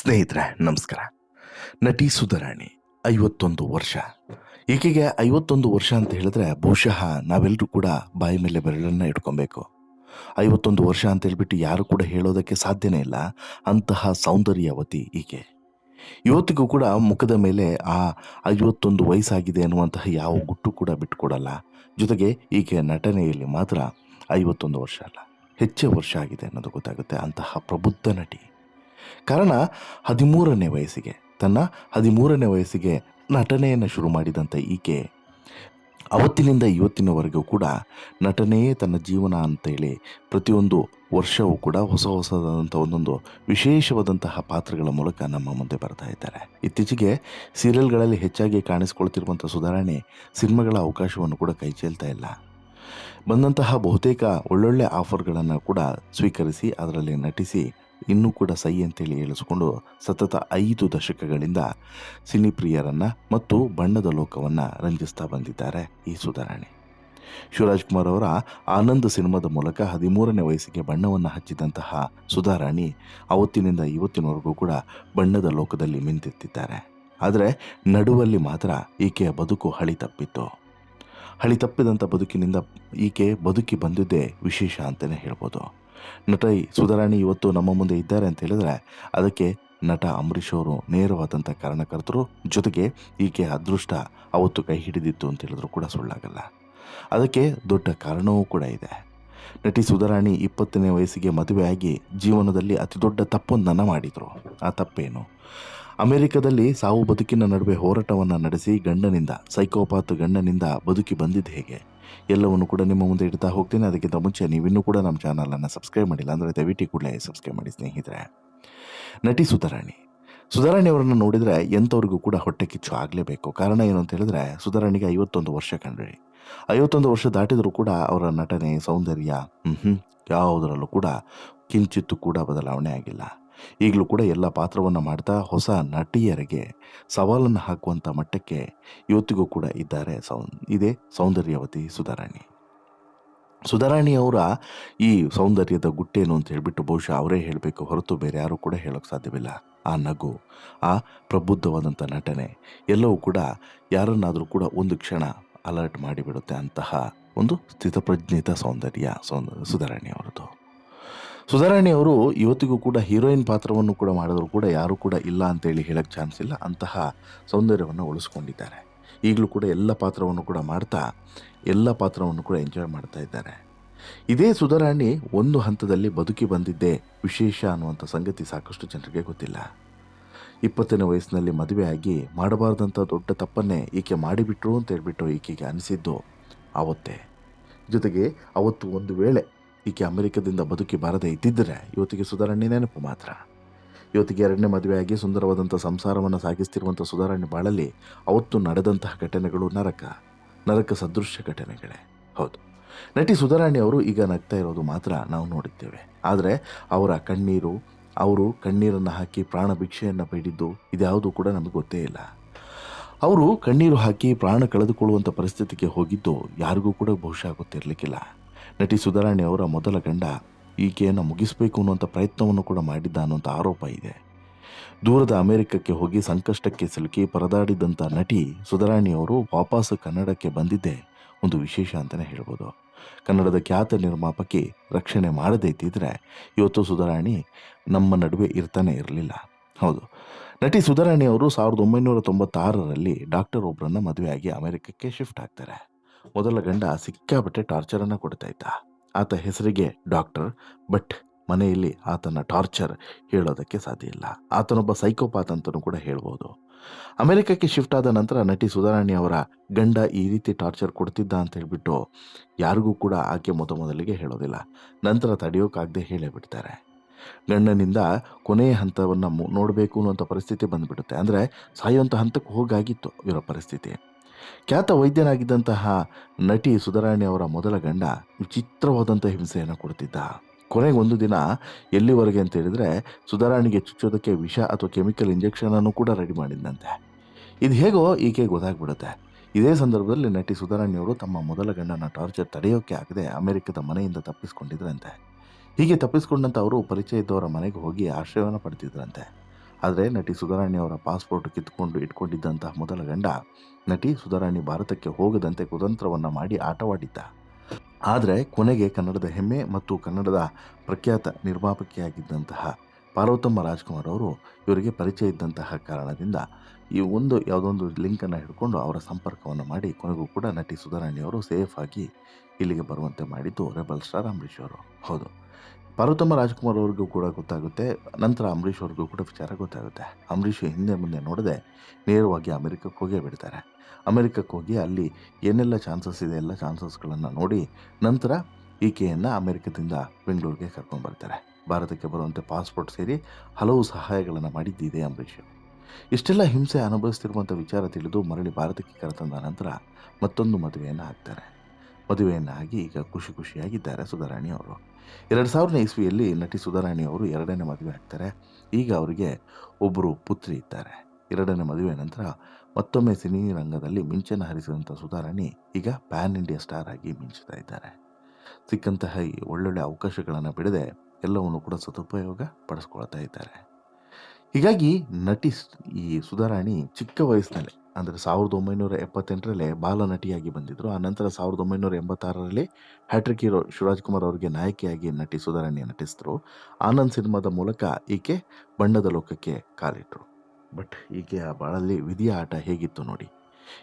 ಸ್ನೇಹಿತರೆ, ನಮಸ್ಕಾರ. ನಟಿ ಸುಧಾರಾಣಿ, ಐವತ್ತೊಂದು ವರ್ಷ. ಈಕೆಗೆ ಐವತ್ತೊಂದು ವರ್ಷ ಅಂತ ಹೇಳಿದ್ರೆ ಬಹುಶಃ ನಾವೆಲ್ಲರೂ ಕೂಡ ಬಾಯಿ ಮೇಲೆ ಬೆರಳನ್ನು ಇಟ್ಕೊಬೇಕು. ಐವತ್ತೊಂದು ವರ್ಷ ಅಂತ ಹೇಳಿಬಿಟ್ಟು ಯಾರು ಕೂಡ ಹೇಳೋದಕ್ಕೆ ಸಾಧ್ಯನೇ ಇಲ್ಲ. ಅಂತಹ ಸೌಂದರ್ಯವತಿ ಈಕೆ. ಇವತ್ತಿಗೂ ಕೂಡ ಮುಖದ ಮೇಲೆ ಆ ಐವತ್ತೊಂದು ವಯಸ್ಸಾಗಿದೆ ಅನ್ನುವಂತಹ ಯಾವ ಗುಟ್ಟು ಕೂಡ ಬಿಟ್ಟುಕೊಡಲ್ಲ ಜೊತೆಗೆ ಈಕೆ ನಟನೆಯಲ್ಲಿ ಮಾತ್ರ ಐವತ್ತೊಂದು ವರ್ಷ ಅಲ್ಲ. ಹೆಚ್ಚೇ ವರ್ಷ ಆಗಿದೆ ಅನ್ನೋದು ಗೊತ್ತಾಗುತ್ತೆ ಅಂತಹ ಪ್ರಬುದ್ಧ ನಟಿ. ಕಾರಣ ಹದಿಮೂರನೇ ವಯಸ್ಸಿಗೆ, ತನ್ನ ಹದಿಮೂರನೇ ವಯಸ್ಸಿಗೆ ನಟನೆಯನ್ನು ಶುರು ಮಾಡಿದಂಥ ಈಕೆ. ಅವತ್ತಿನಿಂದ ಇವತ್ತಿನವರೆಗೂ ಕೂಡ ನಟನೆಯೇ ತನ್ನ ಜೀವನ ಅಂತೇಳಿ ಪ್ರತಿಯೊಂದು ವರ್ಷವೂ ಕೂಡ ಹೊಸ ಹೊಸದಾದಂಥ ಒಂದೊಂದು ವಿಶೇಷವಾದಂತಹ ಪಾತ್ರಗಳ ಮೂಲಕ ನಮ್ಮ ಮುಂದೆ ಬರ್ತಾ ಇದ್ದಾರೆ. ಇತ್ತೀಚೆಗೆ ಸೀರಿಯಲ್ಗಳಲ್ಲಿ ಹೆಚ್ಚಾಗಿ ಕಾಣಿಸ್ಕೊಳ್ತಿರುವಂಥ ಸುಧಾರಣೆ ಸಿನಿಮಾಗಳ ಅವಕಾಶವನ್ನು ಕೂಡ ಕೈ ಚೆಲ್ತಾ ಇಲ್ಲ. ಬಂದಂತಹ ಬಹುತೇಕ ಒಳ್ಳೊಳ್ಳೆ ಆಫರ್ಗಳನ್ನು ಕೂಡ ಸ್ವೀಕರಿಸಿ, ಅದರಲ್ಲಿ ನಟಿಸಿ ಇನ್ನೂ ಕೂಡ ಸೈ ಅಂತೇಳಿ ಹೇಳಿಸ್ಕೊಂಡು ಸತತ ಐದು ದಶಕಗಳಿಂದ ಸಿನಿಪ್ರಿಯರನ್ನು ಮತ್ತು ಬಣ್ಣದ ಲೋಕವನ್ನು ರಂಜಿಸ್ತಾ ಬಂದಿದ್ದಾರೆ ಈ ಸುಧಾರಣೆ. ಶಿವರಾಜ್ ಕುಮಾರ್ ಅವರ ಆನಂದ್ ಸಿನಿಮಾದ ಮೂಲಕ ಹದಿಮೂರನೇ ವಯಸ್ಸಿಗೆ ಬಣ್ಣವನ್ನು ಹಚ್ಚಿದಂತಹ ಸುಧಾರಾಣಿ ಅವತ್ತಿನಿಂದ ಇವತ್ತಿನವರೆಗೂ ಕೂಡ ಬಣ್ಣದ ಲೋಕದಲ್ಲಿ ಮಿಂತೆತ್ತಿದ್ದಾರೆ. ಆದರೆ ನಡುವಲ್ಲಿ ಮಾತ್ರ ಈಕೆಯ ಬದುಕು ಹಳಿ ತಪ್ಪಿತ್ತು. ಹಳಿ ತಪ್ಪಿದಂಥ ಬದುಕಿನಿಂದ ಈಕೆ ಬದುಕಿ ಬಂದಿದ್ದೇ ವಿಶೇಷ ಅಂತಲೇ ಹೇಳ್ಬೋದು. ನಟ, ಸುಧಾರಾಣಿ ಇವತ್ತು ನಮ್ಮ ಮುಂದೆ ಇದ್ದಾರೆ ಅಂತ ಹೇಳಿದ್ರೆ ಅದಕ್ಕೆ ನಟ ಅಂಬರೀಷ್ ಅವರು ನೇರವಾದಂಥ ಕಾರಣಕರ್ತರು ಜೊತೆಗೆ ಈಕೆ ಅದೃಷ್ಟ ಅವತ್ತು ಕೈ ಹಿಡಿದಿತ್ತು ಅಂತ ಹೇಳಿದ್ರು ಕೂಡ ಸುಳ್ಳಾಗಲ್ಲ. ಅದಕ್ಕೆ ದೊಡ್ಡ ಕಾರಣವೂ ಕೂಡ ಇದೆ. ನಟಿ ಸುಧಾರಾಣಿ ಇಪ್ಪತ್ತನೇ ವಯಸ್ಸಿಗೆ ಮದುವೆಯಾಗಿ ಜೀವನದಲ್ಲಿ ಅತಿ ದೊಡ್ಡ ತಪ್ಪೊಂದನ್ನು ಮಾಡಿದರು. ಆ ತಪ್ಪೇನು? ಅಮೆರಿಕದಲ್ಲಿ ಸಾವು ಬದುಕಿನ ನಡುವೆ ಹೋರಾಟವನ್ನು ನಡೆಸಿ ಗಂಡನಿಂದ, ಸೈಕೋಪಾತ್ ಗಂಡನಿಂದ ಬದುಕಿ ಬಂದಿದ್ದು ಹೇಗೆ? ಎಲ್ಲವನ್ನು ಕೂಡ ನಿಮ್ಮ ಮುಂದೆ ಇಡ್ತಾ ಹೋಗ್ತೀನಿ. ಅದಕ್ಕಿಂತ ಮುಂಚೆ ನೀವಿನ್ನೂ ಕೂಡ ನಮ್ಮ ಚಾನಲನ್ನು ಸಬ್ಸ್ಕ್ರೈಬ್ ಮಾಡಿಲ್ಲ ಅಂದರೆ ದಯವಿಟ್ಟು ಕೂಡಲೇ ಸಬ್ಸ್ಕ್ರೈಬ್ ಮಾಡಿ ಸ್ನೇಹಿತರೆ. ನಟಿ ಸುಧಾರಾಣಿ. ಸುಧಾರಾಣಿ ಅವರನ್ನು ನೋಡಿದರೆ ಎಂಥವ್ರಿಗೂ ಕೂಡ ಹೊಟ್ಟೆ ಕಿಚ್ಚು ಆಗಲೇಬೇಕು. ಕಾರಣ ಏನು ಅಂತ ಹೇಳಿದ್ರೆ ಸುಧಾರಾಣಿಗೆ ಐವತ್ತೊಂದು ವರ್ಷ ಕಂಡ್ರಿ ಐವತ್ತೊಂದು ವರ್ಷ ದಾಟಿದರೂ ಕೂಡ ಅವರ ನಟನೆ, ಸೌಂದರ್ಯ ಹ್ಞೂ ಯಾವುದರಲ್ಲೂ ಕೂಡ ಕಿಂಚಿತ್ತು ಕೂಡ ಬದಲಾವಣೆ ಆಗಿಲ್ಲ. ಈಗಲೂ ಕೂಡ ಎಲ್ಲ ಪಾತ್ರವನ್ನು ಮಾಡ್ತಾ ಹೊಸ ನಟಿಯರಿಗೆ ಸವಾಲನ್ನು ಹಾಕುವಂಥ ಮಟ್ಟಕ್ಕೆ ಇವತ್ತಿಗೂ ಕೂಡ ಇದ್ದಾರೆ ಸೌ ಇದೇ ಸೌಂದರ್ಯವತಿ ಸುಧಾರಾಣಿ. ಸುಧಾರಾಣಿ ಅವರ ಈ ಸೌಂದರ್ಯದ ಗುಟ್ಟೇನು ಅಂತ ಹೇಳಿಬಿಟ್ಟು ಬಹುಶಃ ಅವರೇ ಹೇಳಬೇಕು, ಹೊರತು ಬೇರೆ ಯಾರೂ ಕೂಡ ಹೇಳೋಕ್ಕೆ ಸಾಧ್ಯವಿಲ್ಲ. ಆ ನಗು, ಆ ಪ್ರಬುದ್ಧವಾದಂಥ ನಟನೆ, ಎಲ್ಲವೂ ಕೂಡ ಯಾರನ್ನಾದರೂ ಕೂಡ ಒಂದು ಕ್ಷಣ ಅಲರ್ಟ್ ಮಾಡಿಬಿಡುತ್ತೆ ಅಂತಹ ಒಂದು ಸ್ಥಿತಪ್ರಜ್ಞಿತ ಸೌಂದರ್ಯ ಸೌಂದ, ಸುಧಾರಾಣಿ ಅವರದು ಸುಧಾರಾಣಿ ಅವರು ಇವತ್ತಿಗೂ ಕೂಡ ಹೀರೋಯಿನ್ ಪಾತ್ರವನ್ನು ಕೂಡ ಮಾಡಿದ್ರು ಕೂಡ ಯಾರೂ ಕೂಡ ಇಲ್ಲ ಅಂತೇಳಿ ಹೇಳಕ್ಕೆ ಚಾನ್ಸ್ ಇಲ್ಲ. ಅಂತಹ ಸೌಂದರ್ಯವನ್ನು ಉಳಿಸ್ಕೊಂಡಿದ್ದಾರೆ. ಈಗಲೂ ಕೂಡ ಎಲ್ಲ ಪಾತ್ರವನ್ನು ಕೂಡ ಮಾಡ್ತಾ, ಎಲ್ಲ ಪಾತ್ರವನ್ನು ಕೂಡ ಎಂಜಾಯ್ ಮಾಡ್ತಾ ಇದ್ದಾರೆ. ಇದೇ ಸುಧಾರಾಣಿ ಒಂದು ಹಂತದಲ್ಲಿ ಬದುಕಿ ಬಂದಿದ್ದೇ ವಿಶೇಷ ಅನ್ನುವಂಥ ಸಂಗತಿ ಸಾಕಷ್ಟು ಜನರಿಗೆ ಗೊತ್ತಿಲ್ಲ. ಇಪ್ಪತ್ತನೇ ವಯಸ್ಸಿನಲ್ಲಿ ಮದುವೆಯಾಗಿ ಮಾಡಬಾರ್ದಂಥ ದೊಡ್ಡ ತಪ್ಪನ್ನೇ ಈಕೆ ಮಾಡಿಬಿಟ್ರು ಅಂತ ಹೇಳ್ಬಿಟ್ಟು ಈಕೆಗೆ ಅನಿಸಿದ್ದು ಆವತ್ತೇ ಜೊತೆಗೆ ಅವತ್ತು ಒಂದು ವೇಳೆ ಈಕೆ ಅಮೆರಿಕದಿಂದ ಬದುಕಿ ಬಾರದೇ ಇದ್ದಿದ್ದರೆ ಇವತ್ತಿಗೆ ಸುಧಾರಣೆ ನೆನಪು ಮಾತ್ರ. ಇವತ್ತಿಗೆ ಎರಡನೇ ಮದುವೆಯಾಗಿ ಸುಂದರವಾದಂಥ ಸಂಸಾರವನ್ನು ಸಾಗಿಸ್ತಿರುವಂಥ ಸುಧಾರಣೆ ಬಾಳಲ್ಲಿ ಅವತ್ತು ನಡೆದಂತಹ ಘಟನೆಗಳು ನರಕ ನರಕ ಸದೃಶ್ಯ ಘಟನೆಗಳೇ. ಹೌದು. ನಟಿ ಸುಧಾರಾಣಿ ಅವರು ಈಗ ನಗ್ತಾ ಇರೋದು ಮಾತ್ರ ನಾವು ನೋಡಿದ್ದೇವೆ. ಆದರೆ ಅವರ ಕಣ್ಣೀರು, ಅವರು ಕಣ್ಣೀರನ್ನು ಹಾಕಿ ಪ್ರಾಣ ಭಿಕ್ಷೆಯನ್ನು ಬೇಡಿದ್ದು ಇದ್ಯಾವುದು ಕೂಡ ನಮಗೆ ಗೊತ್ತೇ ಇಲ್ಲ. ಅವರು ಕಣ್ಣೀರು ಹಾಕಿ ಪ್ರಾಣ ಕಳೆದುಕೊಳ್ಳುವಂಥ ಪರಿಸ್ಥಿತಿಗೆ ಹೋಗಿದ್ದು ಯಾರಿಗೂ ಕೂಡ ಬಹುಶಃ ಗೊತ್ತಿರಲಿಕ್ಕಿಲ್ಲ. ನಟಿ ಸುಧಾರಾಣಿ ಅವರ ಮೊದಲ ಗಂಡ ಈಕೆಯನ್ನು ಮುಗಿಸಬೇಕು ಅನ್ನುವಂಥ ಪ್ರಯತ್ನವನ್ನು ಕೂಡ ಮಾಡಿದ್ದ ಅನ್ನುವಂಥ ಆರೋಪ ಇದೆ. ದೂರದ ಅಮೆರಿಕಕ್ಕೆ ಹೋಗಿ ಸಂಕಷ್ಟಕ್ಕೆ ಸಿಲುಕಿ ಪರದಾಡಿದಂಥ ನಟಿ ಸುಧಾರಾಣಿ ಅವರು ವಾಪಸ್ ಕನ್ನಡಕ್ಕೆ ಬಂದಿದ್ದೇ ಒಂದು ವಿಶೇಷ ಅಂತಲೇ ಹೇಳ್ಬೋದು. ಕನ್ನಡದ ಖ್ಯಾತ ನಿರ್ಮಾಪಕಿ ರಕ್ಷಣೆ ಮಾಡದೇ ಇವತ್ತು ಸುಧಾರಾಣಿ ನಮ್ಮ ನಡುವೆ ಇರ್ತಾನೆ ಇರಲಿಲ್ಲ. ಹೌದು. ನಟಿ ಸುಧಾರಾಣಿ ಅವರು ಸಾವಿರದ ಒಂಬೈನೂರ ತೊಂಬತ್ತಾರರಲ್ಲಿ ಡಾಕ್ಟರ್ ಒಬ್ಬರನ್ನು ಮದುವೆಯಾಗಿ ಅಮೆರಿಕಕ್ಕೆ ಶಿಫ್ಟ್ ಆಗ್ತಾರೆ. ಮೊದಲ ಗಂಡ ಸಿಕ್ಕಾಪಟ್ಟೆ ಟಾರ್ಚರನ್ನು ಕೊಡ್ತಾ ಇದ್ದ. ಆತ ಹೆಸರಿಗೆ ಡಾಕ್ಟರ್ ಬಟ್ ಮನೆಯಲ್ಲಿ ಆತನ ಟಾರ್ಚರ್ ಹೇಳೋದಕ್ಕೆ ಸಾಧ್ಯ ಇಲ್ಲ. ಆತನೊಬ್ಬ ಸೈಕೋಪಾತ್ ಅಂತಲೂ ಕೂಡ ಹೇಳ್ಬೋದು. ಅಮೆರಿಕಕ್ಕೆ ಶಿಫ್ಟ್ ಆದ ನಂತರ ನಟಿ ಸುಧಾರಾಣಿ ಅವರ ಗಂಡ ಈ ರೀತಿ ಟಾರ್ಚರ್ ಕೊಡ್ತಿದ್ದ ಅಂತ ಹೇಳಿಬಿಟ್ಟು ಯಾರಿಗೂ ಕೂಡ ಆಕೆ ಮೊದ ಮೊದಲಿಗೆ ಹೇಳೋದಿಲ್ಲ. ನಂತರ ತಡೆಯೋಕ್ಕಾಗದೆ ಹೇಳೇ ಬಿಡ್ತಾರೆ. ಗಂಡನಿಂದ ಕೊನೆಯ ಹಂತವನ್ನು ನೋಡಬೇಕು ಅನ್ನುವಂಥ ಪರಿಸ್ಥಿತಿ ಬಂದುಬಿಡುತ್ತೆ. ಅಂದರೆ ಸಾಯುವಂಥ ಹಂತಕ್ಕೆ ಹೋಗಾಗಿತ್ತು ಇರೋ ಪರಿಸ್ಥಿತಿ. ಖ್ಯಾತ ವೈದ್ಯನಾಗಿದ್ದಂತಹ ನಟಿ ಸುಧಾರಾಣಿ ಅವರ ಮೊದಲ ಗಂಡ ವಿಚಿತ್ರವಾದಂಥ ಹಿಂಸೆಯನ್ನು ಕೊಡ್ತಿದ್ದ. ಕೊನೆಗೆ ಒಂದು ದಿನ ಎಲ್ಲಿವರೆಗೆ ಅಂತ ಹೇಳಿದರೆ ಸುಧಾರಾಣಿಗೆ ಚುಚ್ಚೋದಕ್ಕೆ ವಿಷ ಅಥವಾ ಕೆಮಿಕಲ್ ಇಂಜೆಕ್ಷನನ್ನು ಕೂಡ ರೆಡಿ ಮಾಡಿದ್ದಂತೆ ಇದು ಹೇಗೋ ಈಕೆ ಗೊತ್ತಾಗ್ಬಿಡುತ್ತೆ. ಇದೇ ಸಂದರ್ಭದಲ್ಲಿ ನಟಿ ಸುಧಾರಾಣಿಯವರು ತಮ್ಮ ಮೊದಲ ಗಂಡನ ಟಾರ್ಚರ್ ತಡೆಯೋಕೆ ಆಗದೆ ಅಮೆರಿಕದ ಮನೆಯಿಂದ ತಪ್ಪಿಸ್ಕೊಂಡಿದ್ರಂತೆ. ಹೀಗೆ ತಪ್ಪಿಸ್ಕೊಂಡಂತ ಅವರು ಪರಿಚಯ ಇದ್ದವರ ಮನೆಗೆ ಹೋಗಿ ಆಶ್ರಯವನ್ನು ಪಡೆದಿದ್ರಂತೆ. ಆದರೆ ನಟಿ ಸುಧಾರಾಣಿ ಅವರ ಪಾಸ್ಪೋರ್ಟ್ ಕಿತ್ಕೊಂಡು ಇಟ್ಕೊಂಡಿದ್ದಂತಹ ಮೊದಲ ಗಂಡ ನಟಿ ಸುಧಾರಾಣಿ ಭಾರತಕ್ಕೆ ಹೋಗದಂತೆ ಕುತಂತ್ರವನ್ನು ಮಾಡಿ ಆಟವಾಡಿದ್ದ. ಆದರೆ ಕೊನೆಗೆ ಕನ್ನಡದ ಹೆಮ್ಮೆ ಮತ್ತು ಕನ್ನಡದ ಪ್ರಖ್ಯಾತ ನಿರ್ಮಾಪಕಿಯಾಗಿದ್ದಂತಹ ಪಾರ್ವತಮ್ಮ ರಾಜ್ಕುಮಾರ್ ಅವರು ಇವರಿಗೆ ಪರಿಚಯ ಇದ್ದಂತಹ ಕಾರಣದಿಂದ ಈ ಒಂದು ಯಾವುದೊಂದು ಲಿಂಕನ್ನು ಹಿಡ್ಕೊಂಡು ಅವರ ಸಂಪರ್ಕವನ್ನು ಮಾಡಿ ಕೊನೆಗೂ ಕೂಡ ನಟಿ ಸುಧಾರಾಣಿ ಅವರು ಸೇಫ್ ಆಗಿ ಇಲ್ಲಿಗೆ ಬರುವಂತೆ ಮಾಡಿದ್ದು ರೆಬಲ್ ಸ್ಟಾರ್ ಅಂಬರೀಷ್ ಅವರು. ಹೌದು. ಪಾರ್ವತಮ್ಮ ರಾಜ್ಕುಮಾರ್ ಅವ್ರಿಗೂ ಕೂಡ ಗೊತ್ತಾಗುತ್ತೆ, ನಂತರ ಅಂಬರೀಷ್ ಅವ್ರಿಗೂ ಕೂಡ ವಿಚಾರ ಗೊತ್ತಾಗುತ್ತೆ. ಅಂಬರೀಷ್ ಹಿಂದೆ ಮುಂದೆ ನೋಡದೆ ನೇರವಾಗಿ ಅಮೆರಿಕಕ್ಕೆ ಹೋಗೇ ಬಿಡ್ತಾರೆ. ಅಮೆರಿಕಕ್ಕೆ ಹೋಗಿ ಅಲ್ಲಿ ಏನೆಲ್ಲ ಚಾನ್ಸಸ್ ಇದೆ, ಎಲ್ಲ ಚಾನ್ಸಸ್ಗಳನ್ನು ನೋಡಿ ನಂತರ ಈಕೆಯನ್ನು ಅಮೆರಿಕದಿಂದ ಬೆಂಗಳೂರಿಗೆ ಕರ್ಕೊಂಡು ಬರ್ತಾರೆ. ಭಾರತಕ್ಕೆ ಬರುವಂತೆ ಪಾಸ್ಪೋರ್ಟ್ ಸೇರಿ ಹಲವು ಸಹಾಯಗಳನ್ನು ಮಾಡಿದ್ದಿದೆ ಅಂಬರೀಷ್ ಇಷ್ಟೆಲ್ಲ ಹಿಂಸೆ ಅನುಭವಿಸ್ತಿರುವಂಥ ವಿಚಾರ ತಿಳಿದು ಮರಳಿ ಭಾರತಕ್ಕೆ ಕರೆತಂದ ನಂತರ ಮತ್ತೊಂದು ಮದುವೆಯನ್ನು ಹಾಕ್ತಾರೆ. ಮದುವೆಯನ್ನಾಗಿ ಈಗ ಖುಷಿ ಖುಷಿಯಾಗಿದ್ದಾರೆ ಸುಧಾರಾಣಿ ಅವರು. ಎರಡು ಸಾವಿರನೇ ಇಸ್ವಿಯಲ್ಲಿ ನಟಿ ಸುಧಾರಾಣಿ ಅವರು ಎರಡನೇ ಮದುವೆ ಆಗ್ತಾರೆ. ಈಗ ಅವರಿಗೆ ಒಬ್ಬರು ಪುತ್ರಿ ಇದ್ದಾರೆ. ಎರಡನೇ ಮದುವೆ ನಂತರ ಮತ್ತೊಮ್ಮೆ ಸಿನಿ ರಂಗದಲ್ಲಿ ಮಿಂಚನ್ನು ಹರಿಸಿದಂಥ ಸುಧಾರಾಣಿ ಈಗ ಪ್ಯಾನ್ ಇಂಡಿಯಾ ಸ್ಟಾರ್ ಆಗಿ ಮಿಂಚುತ್ತಾ ಇದ್ದಾರೆ. ಸಿಕ್ಕಂತಹ ಈ ಒಳ್ಳೊಳ್ಳೆ ಅವಕಾಶಗಳನ್ನು ಬಿಡದೆ ಎಲ್ಲವನ್ನು ಕೂಡ ಸದುಪಯೋಗ ಪಡಿಸ್ಕೊಳ್ತಾ ಇದ್ದಾರೆ. ಹೀಗಾಗಿ ನಟಿಸ್ ಈ ಸುಧಾರಾಣಿ ಚಿಕ್ಕ ವಯಸ್ಸಿನಲ್ಲೇ ಅಂದರೆ ಸಾವಿರದ ಒಂಬೈನೂರ ಎಪ್ಪತ್ತೆಂಟರಲ್ಲೇ ಬಾಲ ನಟಿಯಾಗಿ ಬಂದಿದ್ದರು ಆ ನಂತರ ಸಾವಿರದ ಒಂಬೈನೂರ ಎಂಬತ್ತಾರರಲ್ಲಿ ಹ್ಯಾಟ್ರಿಕ್ ಹೀರೋ ಶಿವರಾಜ್ ಕುಮಾರ್ ಅವರಿಗೆ ನಾಯಕಿಯಾಗಿ ನಟಿ ಸುಧಾರಣೆ ನಟಿಸಿದ್ರು. ಆನಂದ್ ಸಿನಿಮಾದ ಮೂಲಕ ಈಕೆ ಬಣ್ಣದ ಲೋಕಕ್ಕೆ ಕಾಲಿಟ್ಟರು ಬಟ್ ಈಕೆ ಆ ಬಾಳಲ್ಲಿ ವಿಧಿಯ ಆಟ ಹೇಗಿತ್ತು ನೋಡಿ.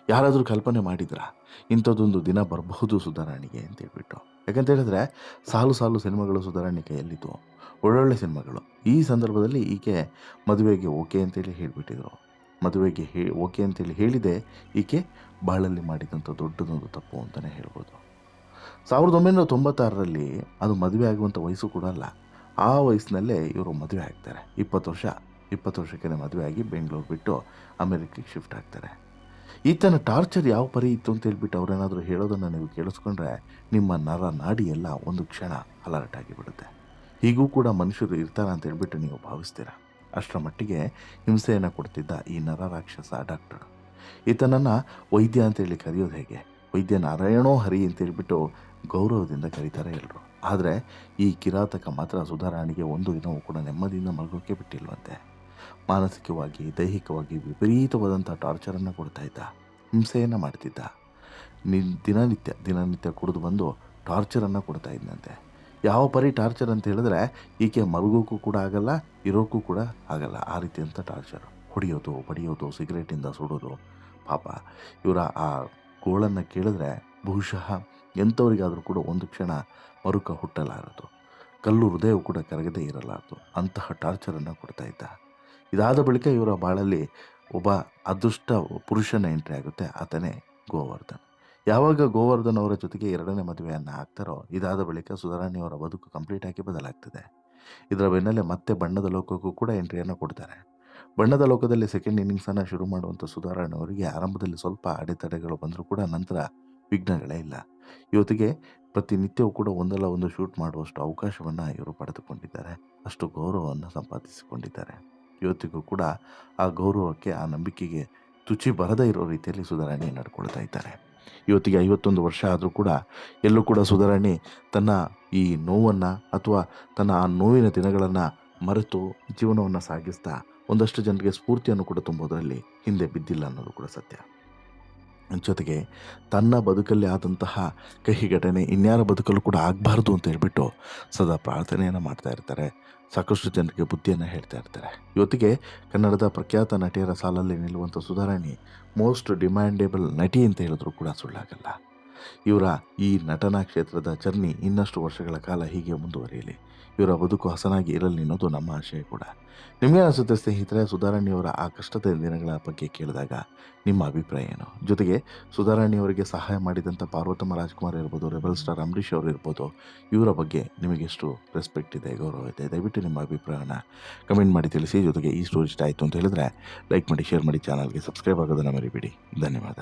ಯಾರಾದರೂ ಕಲ್ಪನೆ ಮಾಡಿದ್ರಾ? ಇಂಥದ್ದೊಂದು ದಿನ ಬರಬಹುದು ಸುಧಾರಾಣಿಗೆ ಅಂತ ಹೇಳ್ಬಿಟ್ಟು. ಯಾಕಂತ ಹೇಳಿದ್ರೆ ಸಾಲು ಸಾಲು ಸಿನಿಮಾಗಳು ಸುಧಾರಾಣಿ ಕೈಯಲ್ಲಿದ್ದವು ಒಳ್ಳೊಳ್ಳೆ ಸಿನಿಮಾಗಳು. ಈ ಸಂದರ್ಭದಲ್ಲಿ ಈಕೆ ಮದುವೆಗೆ ಓಕೆ ಅಂತೇಳಿ ಹೇಳಿಬಿಟ್ಟಿದ್ರು. ಮದುವೆಗೆ ಹೇ, ಓಕೆ ಅಂತೇಳಿ ಹೇಳಿದೆ, ಈಕೆ ಬಾಳಲ್ಲಿ ಮಾಡಿದಂಥ ದೊಡ್ಡದೊಂದು ತಪ್ಪು ಅಂತಲೇ ಹೇಳ್ಬೋದು. ಸಾವಿರದ ಒಂಬೈನೂರ ತೊಂಬತ್ತಾರರಲ್ಲಿ ಅದು ಮದುವೆ ಆಗುವಂಥ ವಯಸ್ಸು ಕೂಡ ಅಲ್ಲ. ಆ ವಯಸ್ಸಿನಲ್ಲೇ ಇವರು ಮದುವೆ ಆಗ್ತಾರೆ. ಇಪ್ಪತ್ತು ವರ್ಷ, ಇಪ್ಪತ್ತು ವರ್ಷಕ್ಕೆ ಮದುವೆ ಆಗಿ ಬೆಂಗಳೂರು ಬಿಟ್ಟು ಅಮೆರಿಕಕ್ಕೆ ಶಿಫ್ಟ್ ಆಗ್ತಾರೆ. ಈತನ ಟಾರ್ಚರ್ ಯಾವ ಪರಿ ಇತ್ತು ಅಂತ ಹೇಳ್ಬಿಟ್ಟು ಅವರೇನಾದರೂ ಹೇಳೋದನ್ನು ನೀವು ಕೇಳಿಸ್ಕೊಂಡ್ರೆ ನಿಮ್ಮ ನರ ನಾಡಿ ಒಂದು ಕ್ಷಣ ಅಲರ್ಟ್ ಆಗಿಬಿಡುತ್ತೆ. ಹೀಗೂ ಕೂಡ ಮನುಷ್ಯರು ಇರ್ತಾರೆ ಅಂತ ಹೇಳ್ಬಿಟ್ಟು ನೀವು ಭಾವಿಸ್ತೀರ? ಅಷ್ಟರ ಮಟ್ಟಿಗೆ ಹಿಂಸೆಯನ್ನು ಕೊಡ್ತಿದ್ದ ಈ ನರ ರಾಕ್ಷಸ ಡಾಕ್ಟರ್. ಈತನನ್ನು ವೈದ್ಯ ಅಂತೇಳಿ ಕರೆಯೋದು ಹೇಗೆ? ವೈದ್ಯ ನಾರಾಯಣೋ ಹರಿ ಅಂತ ಹೇಳ್ಬಿಟ್ಟು ಗೌರವದಿಂದ ಕರೀತಾರೆ ಎಲ್ಲರೂ ಆದರೆ ಈ ಕಿರಾತಕ ಮಾತ್ರ ಸುಧಾರಾಣಿಗೆ ಒಂದು ದಿನವೂ ಕೂಡ ನೆಮ್ಮದಿಯಿಂದ ಮಲಗೋಕ್ಕೆ ಬಿಟ್ಟಿಲ್ವಂತೆ. ಮಾನಸಿಕವಾಗಿ, ದೈಹಿಕವಾಗಿ ವಿಪರೀತವಾದಂಥ ಟಾರ್ಚರನ್ನು ಕೊಡ್ತಾ ಇದ್ದ. ಹಿಂಸೆಯನ್ನು ಮಾಡ್ತಿದ್ದ. ನಿ ದಿನನಿತ್ಯ ದಿನನಿತ್ಯ ಕುಡಿದು ಬಂದು ಟಾರ್ಚರನ್ನು ಕೊಡ್ತಾ ಇದ್ದಂತೆ ಯಾವ ಪರಿ ಟಾರ್ಚರ್ ಅಂತ ಹೇಳಿದ್ರೆ ಈಕೆ ಮಲಗೋಕ್ಕೂ ಕೂಡ ಆಗಲ್ಲ ಇರೋಕ್ಕೂ ಕೂಡ ಆಗಲ್ಲ. ಆ ರೀತಿಯಂಥ ಟಾರ್ಚರ್ ಹೊಡೆಯೋದು, ಬಡಿಯೋದು ಸಿಗರೇಟಿಂದ ಸುಡೋದು. ಪಾಪ, ಇವರ ಆ ಗೋಳನ್ನು ಕೇಳಿದ್ರೆ ಬಹುಶಃ ಎಂಥವರಿಗಾದರೂ ಕೂಡ ಒಂದು ಕ್ಷಣ ಮರುಕ ಹುಟ್ಟಲಾರದು. ಕಲ್ಲು ಹೃದಯವು ಕೂಡ ಕರಗದೇ ಇರಲಾರದು. ಅಂತಹ ಟಾರ್ಚರನ್ನು ಕೊಡ್ತಾ ಇದ್ದ. ಇದಾದ ಬಳಿಕ ಇವರ ಬಾಳಲ್ಲಿ ಒಬ್ಬ ಅದೃಷ್ಟ ಪುರುಷನ ಎಂಟ್ರಿ ಆಗುತ್ತೆ, ಆತನೇ ಗೋವರ್ಧನ್. ಯಾವಾಗ ಗೋವರ್ಧನ್ ಅವರ ಜೊತೆಗೆ ಎರಡನೇ ಮದುವೆಯನ್ನು ಹಾಕ್ತಾರೋ, ಇದಾದ ಬಳಿಕ ಸುಧಾರಾಣಿ ಅವರ ಬದುಕು ಕಂಪ್ಲೀಟ್ ಆಗಿ ಬದಲಾಗ್ತದೆ. ಇದರ ಬೆನ್ನಲ್ಲೇ ಮತ್ತೆ ಬಣ್ಣದ ಲೋಕಕ್ಕೂ ಕೂಡ ಎಂಟ್ರಿಯನ್ನು ಕೊಡ್ತಾರೆ. ಬಣ್ಣದ ಲೋಕದಲ್ಲಿ ಸೆಕೆಂಡ್ ಇನ್ನಿಂಗ್ಸನ್ನು ಶುರು ಮಾಡುವಂಥ ಸುಧಾರಾಣಿ ಅವರಿಗೆ ಆರಂಭದಲ್ಲಿ ಸ್ವಲ್ಪ ಅಡೆತಡೆಗಳು ಬಂದರೂ ಕೂಡ ನಂತರ ವಿಘ್ನಗಳೇ ಇಲ್ಲ. ಇವತ್ತಿಗೆ ಪ್ರತಿನಿತ್ಯವೂ ಕೂಡ ಒಂದಲ್ಲ ಒಂದು ಶೂಟ್ ಮಾಡುವಷ್ಟು ಅವಕಾಶವನ್ನು ಇವರು ಪಡೆದುಕೊಂಡಿದ್ದಾರೆ. ಅಷ್ಟು ಗೌರವವನ್ನು ಸಂಪಾದಿಸಿಕೊಂಡಿದ್ದಾರೆ. ಇವತ್ತಿಗೂ ಕೂಡ ಆ ಗೌರವಕ್ಕೆ, ಆ ನಂಬಿಕೆಗೆ ತುಚಿ ಬರದೇ ಇರೋ ರೀತಿಯಲ್ಲಿ ಸುಧಾರಣೆ ನಡ್ಕೊಳ್ತಾ ಇದ್ದಾರೆ. ಇವತ್ತಿಗೆ ಐವತ್ತೊಂದು ವರ್ಷ ಆದರೂ ಕೂಡ ಎಲ್ಲೂ ಕೂಡ ಸುಧಾರಣೆ ತನ್ನ ಈ ನೋವನ್ನು ಅಥವಾ ತನ್ನ ಆ ನೋವಿನ ದಿನಗಳನ್ನು ಮರೆತು ಜೀವನವನ್ನು ಸಾಗಿಸ್ತಾ ಒಂದಷ್ಟು ಜನರಿಗೆ ಸ್ಫೂರ್ತಿಯನ್ನು ಕೂಡ ತುಂಬೋದರಲ್ಲಿ ಹಿಂದೆ ಬಿದ್ದಿಲ್ಲ ಅನ್ನೋದು ಕೂಡ ಸತ್ಯ. ಜೊತೆಗೆ ತನ್ನ ಬದುಕಲ್ಲಿ ಆದಂತಹ ಕಹಿ ಘಟನೆ ಇನ್ಯಾರ ಬದುಕಲ್ಲೂ ಕೂಡ ಆಗಬಾರ್ದು ಅಂತ ಹೇಳ್ಬಿಟ್ಟು ಸದಾ ಪ್ರಾರ್ಥನೆಯನ್ನು ಮಾಡ್ತಾ ಇರ್ತಾರೆ. ಸಾಕಷ್ಟು ಜನರಿಗೆ ಬುದ್ಧಿಯನ್ನು ಹೇಳ್ತಾ ಇರ್ತಾರೆ. ಇವತ್ತಿಗೆ ಕನ್ನಡದ ಪ್ರಖ್ಯಾತ ನಟಿಯರ ಸಾಲಲ್ಲಿ ನಿಲ್ಲುವಂಥ ಸುಧಾರಾಣಿ ಮೋಸ್ಟ್ ಡಿಮ್ಯಾಂಡೇಬಲ್ ನಟಿ ಅಂತ ಹೇಳಿದ್ರು ಕೂಡ ಸುಳ್ಳಾಗಲ್ಲ. ಇವರ ಈ ನಟನಾ ಕ್ಷೇತ್ರದ ಜರ್ನಿ ಇನ್ನಷ್ಟು ವರ್ಷಗಳ ಕಾಲ ಹೀಗೆ ಮುಂದುವರಿಯಲಿ. ಇವರ ಬದುಕು ಹಸನಾಗಿ ಇರಲಿ ಅನ್ನೋದು ನಮ್ಮ ಆಶಯ ಕೂಡ. ನಿಮಗೆ ಅನಿಸುತ್ತೆ ಸ್ನೇಹಿತರೆ, ಸುಧಾರಾಣಿಯವರ ಆ ಕಷ್ಟದ ದಿನಗಳ ಬಗ್ಗೆ ಕೇಳಿದಾಗ ನಿಮ್ಮ ಅಭಿಪ್ರಾಯ ಏನು? ಜೊತೆಗೆ ಸುಧಾರಾಣಿಯವರಿಗೆ ಸಹಾಯ ಮಾಡಿದಂಥ ಪಾರ್ವತಮ್ಮ ರಾಜ್ಕುಮಾರ್ ಇರ್ಬೋದು, ರೆಬಲ್ ಸ್ಟಾರ್ ಅಂಬರೀಷ್ ಅವರು ಇರ್ಬೋದು, ಇವರ ಬಗ್ಗೆ ನಿಮಗೆಷ್ಟು ರೆಸ್ಪೆಕ್ಟ್ ಇದೆ, ಗೌರವ ಇದೆ, ದಯವಿಟ್ಟು ನಿಮ್ಮ ಅಭಿಪ್ರಾಯನ ಕಮೆಂಟ್ ಮಾಡಿ ತಿಳಿಸಿ. ಜೊತೆಗೆ ಈ ಸ್ಟೋರಿ ಇಷ್ಟ ಆಯಿತು ಅಂತ ಹೇಳಿದ್ರೆ ಲೈಕ್ ಮಾಡಿ, ಶೇರ್ ಮಾಡಿ, ಚಾನಲ್ಗೆ ಸಬ್ಸ್ಕ್ರೈಬ್ ಆಗೋದನ್ನು ಮರಿಬೇಡಿ. ಧನ್ಯವಾದ.